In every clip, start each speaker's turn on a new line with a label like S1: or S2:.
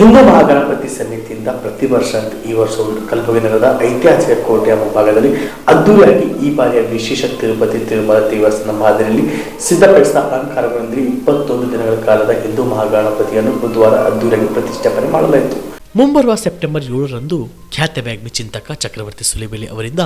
S1: ಹಿಂದೂ ಮಹಾಗಣಪತಿ ಸಮಿತಿಯಿಂದ ಪ್ರತಿ ವರ್ಷ ಈ ವರ್ಷ ಒಂದು ನಗರದ ಐತಿಹಾಸಿಕ ಕೋಟೆಯ ಮುಂಭಾಗದಲ್ಲಿ ಅದ್ದೂರಿಯಾಗಿ ಈ ಬಾರಿಯ ವಿಶೇಷ ತಿರುಪತಿ, ತಿರುಮಲ ದೇವಸ್ಥಾನ ಮಾದರಿಯಲ್ಲಿ ಸಿದ್ಧಪಡಿಸಿದ ಅಲಂಕಾರಗಳೊಂದಿಗೆ ಇಪ್ಪತ್ತೊಂದು ದಿನಗಳ ಕಾಲದ ಹಿಂದೂ ಮಹಾಗಣಪತಿಯನ್ನು ಬುಧವಾರ ಅದ್ದೂರಿಯಾಗಿ ಪ್ರತಿಷ್ಠಾಪನೆ ಮಾಡಲಾಯಿತು. ಮುಂಬರುವ ಸೆಪ್ಟೆಂಬರ್ ಏಳರಂದು ಖ್ಯಾತ ವ್ಯಾಗ್ಮಿ ಚಿಂತಕ ಚಕ್ರವರ್ತಿ ಸುಲೇಬೆಲಿ ಅವರಿಂದ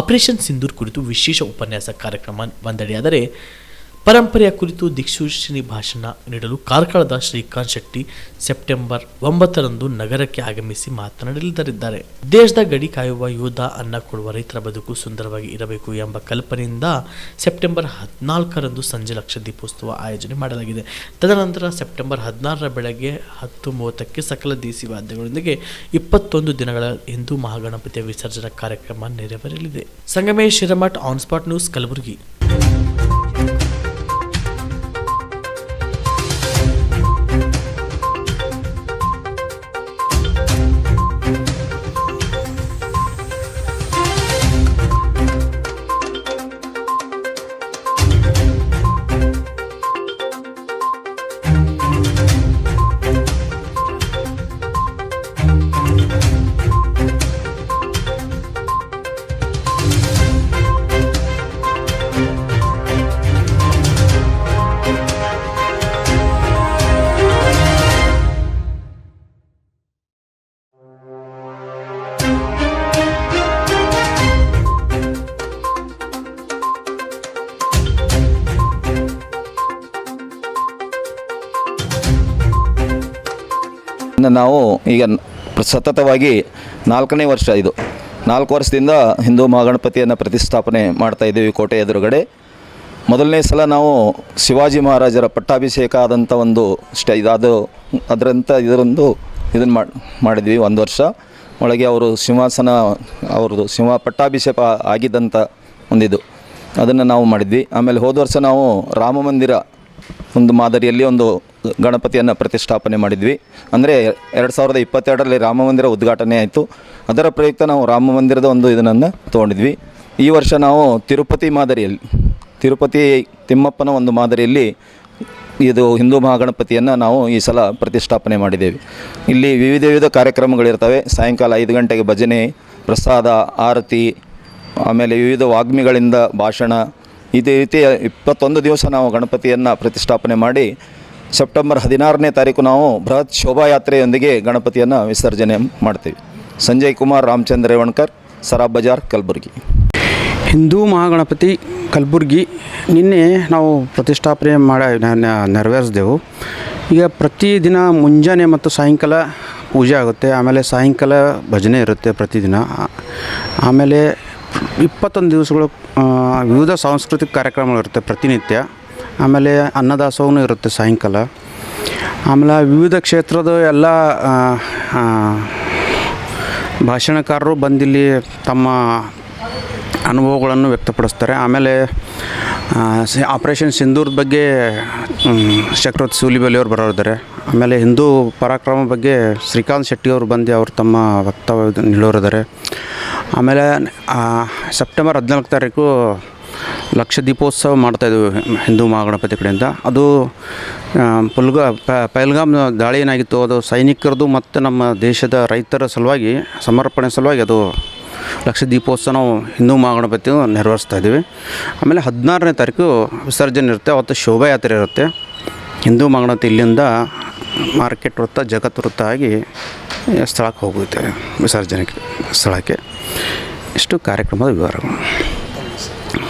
S1: ಆಪರೇಷನ್ ಸಿಂಧೂರ್ ಕುರಿತು ವಿಶೇಷ ಉಪನ್ಯಾಸ ಕಾರ್ಯಕ್ರಮ ಒಂದೆಡೆಯಾದರೆ ಪರಂಪರೆಯ ಕುರಿತು ದಿಕ್ಸೂಚಿನಿ ಭಾಷಣ ನೀಡಲು ಕಾರ್ಕಳದ ಶ್ರೀಕಾಂತ್ ಶೆಟ್ಟಿ ಸೆಪ್ಟೆಂಬರ್ ಒಂಬತ್ತರಂದು ನಗರಕ್ಕೆ ಆಗಮಿಸಿ ಮಾತನಾಡಲಿದ್ದಾರೆ ದೇಶದ ಗಡಿ ಕಾಯುವ ಯೋಧ ಅನ್ನ ಕೊಡುವ ರೈತರ ಬದುಕು ಸುಂದರವಾಗಿ ಇರಬೇಕು ಎಂಬ ಕಲ್ಪನೆಯಿಂದ ಸೆಪ್ಟೆಂಬರ್ ಹದಿನಾಲ್ಕರಂದು ಸಂಜೆ ಲಕ್ಷ ದೀಪೋತ್ಸವ ಆಯೋಜನೆ ಮಾಡಲಾಗಿದೆ. ತದನಂತರ ಸೆಪ್ಟೆಂಬರ್ ಹದಿನಾರರ ಬೆಳಗ್ಗೆ ಹತ್ತು ಮೂವತ್ತಕ್ಕೆ ಸಕಲ ದೇಸಿ ವಾದ್ಯಗಳೊಂದಿಗೆ ಇಪ್ಪತ್ತೊಂದು ದಿನಗಳ ಹಿಂದೂ ಮಹಾಗಣಪತಿಯ ವಿಸರ್ಜನಾ ಕಾರ್ಯಕ್ರಮ ನೆರವೇರಲಿದೆ. Sangamesh Shiramath, on spot news, Kalaburagi.
S2: ಇನ್ನು ನಾವು ಈಗ ಸತತವಾಗಿ ನಾಲ್ಕನೇ ವರ್ಷ ಇದು. ನಾಲ್ಕು ವರ್ಷದಿಂದ ಹಿಂದೂ ಮಹಾಗಣಪತಿಯನ್ನು ಪ್ರತಿಷ್ಠಾಪನೆ ಮಾಡ್ತಾ ಇದ್ದೀವಿ ಕೋಟೆ ಎದುರುಗಡೆ. ಮೊದಲನೇ ಸಲ ನಾವು ಶಿವಾಜಿ ಮಹಾರಾಜರ ಪಟ್ಟಾಭಿಷೇಕ ಆದಂಥ ಒಂದು ಸ್ಟೇ, ಅದು ಅದರಂಥ ಇದರೊಂದು ಇದನ್ನು ಮಾಡಿ, ಮಾಡಿದ್ವಿ ಒಂದು ವರ್ಷ. ಒಳಗೆ ಅವರು ಸಿಂಹಾಸನ ಅವ್ರದ್ದು ಸಿಂಹ ಪಟ್ಟಾಭಿಷೇಕ ಆಗಿದ್ದಂಥ ಒಂದಿದು. ಅದನ್ನು ನಾವು ಮಾಡಿದ್ವಿ. ಆಮೇಲೆ ಹೋದ ವರ್ಷ ನಾವು ರಾಮ ಮಂದಿರ ಒಂದು ಮಾದರಿಯಲ್ಲಿ ಒಂದು ಗಣಪತಿಯನ್ನು ಪ್ರತಿಷ್ಠಾಪನೆ ಮಾಡಿದ್ವಿ. ಅಂದರೆ ಎರಡು ಸಾವಿರದ ಇಪ್ಪತ್ತೆರಡರಲ್ಲಿ ರಾಮ ಮಂದಿರ ಉದ್ಘಾಟನೆ ಆಯಿತು. ಅದರ ಪ್ರಯುಕ್ತ ನಾವು ರಾಮ ಮಂದಿರದ ಒಂದು ಇದನ್ನು ತೊಗೊಂಡಿದ್ವಿ. ಈ ವರ್ಷ ನಾವು ತಿರುಪತಿ ಮಾದರಿಯಲ್ಲಿ, ತಿರುಪತಿ ತಿಮ್ಮಪ್ಪನ ಒಂದು ಮಾದರಿಯಲ್ಲಿ ಇದು ಹಿಂದೂ ಮಹಾಗಣಪತಿಯನ್ನು ನಾವು ಈ ಸಲ ಪ್ರತಿಷ್ಠಾಪನೆ ಮಾಡಿದ್ದೇವೆ. ಇಲ್ಲಿ ವಿವಿಧ ವಿವಿಧ ಕಾರ್ಯಕ್ರಮಗಳಿರ್ತವೆ. ಸಾಯಂಕಾಲ ಐದು ಗಂಟೆಗೆ ಭಜನೆ, ಪ್ರಸಾದ, ಆರತಿ, ಆಮೇಲೆ ವಿವಿಧ ವಾಗ್ಮಿಗಳಿಂದ ಭಾಷಣ. ಇದೇ ರೀತಿ ಇಪ್ಪತ್ತೊಂದು ದಿವಸ ನಾವು ಗಣಪತಿಯನ್ನು ಪ್ರತಿಷ್ಠಾಪನೆ ಮಾಡಿ ಸೆಪ್ಟೆಂಬರ್ ಹದಿನಾರನೇ ತಾರೀಕು ನಾವು ಬೃಹತ್ ಶೋಭಾಯಾತ್ರೆಯೊಂದಿಗೆ ಗಣಪತಿಯನ್ನು ವಿಸರ್ಜನೆ ಮಾಡ್ತೀವಿ. ಸಂಜಯ್ ಕುಮಾರ್, ರಾಮಚಂದ್ರ ರೇವಣ್ಕರ್ ಸರಾಬ್ ಬಜಾರ್, ಕಲಬುರಗಿ.
S3: ಹಿಂದೂ ಮಹಾಗಣಪತಿ, ಕಲಬುರ್ಗಿ ನಿನ್ನೆ ನಾವು ಪ್ರತಿಷ್ಠಾಪನೆ ಮಾಡ ನೆರವೇರಿಸಿದೆವು. ಈಗ ಪ್ರತಿದಿನ ಮುಂಜಾನೆ ಮತ್ತು ಸಾಯಂಕಾಲ ಪೂಜೆ ಆಗುತ್ತೆ. ಆಮೇಲೆ ಸಾಯಂಕಾಲ ಭಜನೆ ಇರುತ್ತೆ ಪ್ರತಿದಿನ. ಆಮೇಲೆ ಇಪ್ಪತ್ತೊಂದು ದಿವಸಗಳು ವಿವಿಧ ಸಾಂಸ್ಕೃತಿಕ ಕಾರ್ಯಕ್ರಮಗಳಿರುತ್ತೆ ಪ್ರತಿನಿತ್ಯ. ಆಮೇಲೆ ಅನ್ನದಾಸೋಹನೂ ಇರುತ್ತೆ ಸಾಯಂಕಾಲ. ಆಮೇಲೆ ವಿವಿಧ ಕ್ಷೇತ್ರದ ಎಲ್ಲ ಭಾಷಣಕಾರರು ಬಂದಿಲ್ಲಿ ತಮ್ಮ ಅನುಭವಗಳನ್ನು ವ್ಯಕ್ತಪಡಿಸ್ತಾರೆ. ಆಮೇಲೆ ಆಪರೇಷನ್ ಸಿಂಧೂರದ ಬಗ್ಗೆ ಚಕ್ರವರ್ತಿ ಸೂಲಿಬಲಿಯವರು ಬರೋರಿದ್ದಾರೆ. ಆಮೇಲೆ ಹಿಂದೂ ಪರಾಕ್ರಮ ಬಗ್ಗೆ ಶ್ರೀಕಾಂತ್ ಶೆಟ್ಟಿ ಅವರು ಬಂದು ಅವರು ತಮ್ಮ ವಕ್ತವ್ಯ ನೀಡೋರಿದ್ದಾರೆ ಆಮೇಲೆ ಸೆಪ್ಟೆಂಬರ್ ಹದಿನಾಲ್ಕು ತಾರೀಕು ಲಕ್ಷ ದೀಪೋತ್ಸವ ಮಾಡ್ತಾ ಇದ್ದೇವೆ ಹಿಂದೂ ಮಹಾಗಣಪತಿ ಕಡೆಯಿಂದ. ಅದು ಪುಲ್ಗ, ಪ- ಪಹಲ್ಗಾಮ್ ದಾಳಿ ಏನಾಗಿತ್ತು, ಅದು ಸೈನಿಕರದು ಮತ್ತು ನಮ್ಮ ದೇಶದ ರೈತರ ಸಲುವಾಗಿ, ಸಮರ್ಪಣೆ ಸಲುವಾಗಿ ಅದು ಲಕ್ಷ ದೀಪೋತ್ಸವ ನಾವು ಹಿಂದೂ ಮಹಾಗಣಪತಿ ನೆರವೇರಿಸ್ತಾ ಇದ್ದೀವಿ. ಆಮೇಲೆ ಹದಿನಾರನೇ ತಾರೀಕು ವಿಸರ್ಜನೆ ಇರುತ್ತೆ, ಅವತ್ತು ಶೋಭಾಯಾತ್ರೆ ಇರುತ್ತೆ. ಹಿಂದೂ ಮಹಾಗಣಪತಿ ಇಲ್ಲಿಂದ ಮಾರ್ಕೆಟ್ ವೃತ್ತ, ಜಗತ್ ವೃತ್ತ ಆಗಿ ಸ್ಥಳಕ್ಕೆ ಹೋಗುತ್ತೆ ವಿಸರ್ಜನೆಗೆ ಸ್ಥಳಕ್ಕೆ. ಇಷ್ಟು ಕಾರ್ಯಕ್ರಮದ ವಿವರಗಳು.